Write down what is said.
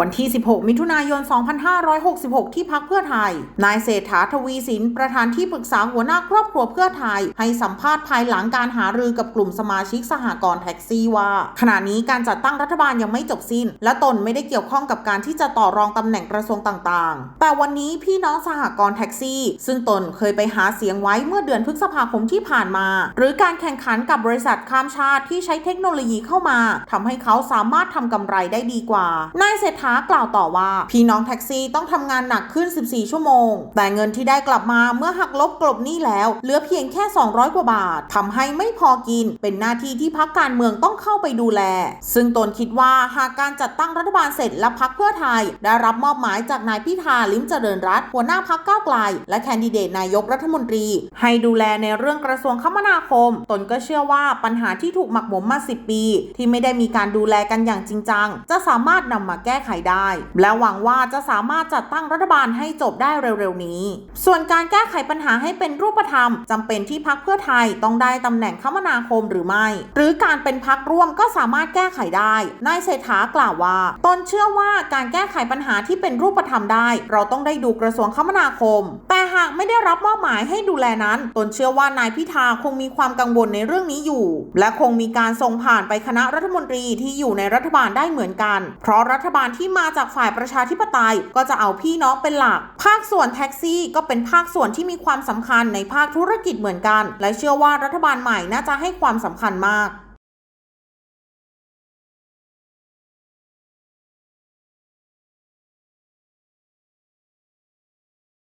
วันที่ 16 มิถุนายน 2566 ที่พักเพื่อไทย นายเศรษฐาทวีสิน ประธานที่ปรึกษาหัวหน้าครอบครัวเพื่อไทย ให้สัมภาษณ์ภายหลังการหารือกับกลุ่มสมาชิกสหกรณ์แท็กซี่ว่า ขณะนี้การจัดตั้งรัฐบาลยังไม่จบสิ้น และตนไม่ได้เกี่ยวข้องกับการที่จะต่อรองตำแหน่งกระทรวงต่างๆ แต่วันนี้พี่น้องสหกรณ์แท็กซี่ ซึ่งตนเคยไปหาเสียงไว้เมื่อเดือนพฤษภาคมที่ผ่านมา หรือการแข่งขันกับบริษัทข้ามชาติที่ใช้เทคโนโลยีเข้ามาทำให้เขาสามารถทำกำไรได้ดีกว่านายเศรษฐากล่าวต่อว่า พี่น้องแท็กซี่ต้องทำงานหนักขึ้น 14 ชั่วโมง แต่เงินที่ได้กลับมาเมื่อหักลบกลบหนี้แล้ว เหลือเพียงแค่ 200 กว่าบาททำให้ไม่พอกิน เป็นหน้าที่ที่พักการเมืองต้องเข้าไปดูแล ซึ่งตนคิดว่าหากการจัดตั้งรัฐบาลเสร็จและพักเพื่อไทย ได้รับมอบหมายจากนายพิธาลิ้มเจริญรัตหัวหน้าพักก้าวไกล และแคนดิเดตนายกรัฐมนตรี ให้ดูแลในเรื่องกระทรวงคมนาคม ตนก็เชื่อว่าปัญหาที่ถูกหมักหมมมา 10 ปี ที่ไม่ได้มีการดูแลกันอย่างจริงจัง จะสามารถนำมาแก้ไขได้ และหวังว่าจะสามารถจัดตั้งรัฐบาลให้จบได้เร็วๆนี้ ส่วนการแก้ไขปัญหาให้เป็นรูปธรรมจำเป็นที่พักเพื่อไทยต้องได้ตำแหน่งคมนาคมหรือไม่ หรือการเป็นพักร่วมก็สามารถแก้ไขได้ นายเศรษฐากล่าวว่า ตนเชื่อว่าการแก้ไขปัญหาที่เป็นรูปธรรมได้ เราต้องได้ดูกระทรวงคมนาคมแต่ากไม่ได้รับมอบหมายให้ดูแลนั้น ตนเชื่อว่านายพิธาคงมีความกังวลในเรื่องนี้อยู่ และคงมีการส่งผ่านไปคณะรัฐมนตรีที่อยู่ในรัฐบาลได้เหมือนกัน เพราะรัฐบาลที่มาจากฝ่ายประชาธิปไตยก็จะเอาพี่น้องเป็นหลัก ภาคส่วนแท็กซี่ก็เป็นภาคส่วนที่มีความสำคัญในภาคธุรกิจเหมือนกัน และเชื่อว่ารัฐบาลใหม่น่าจะให้ความสำคัญมาก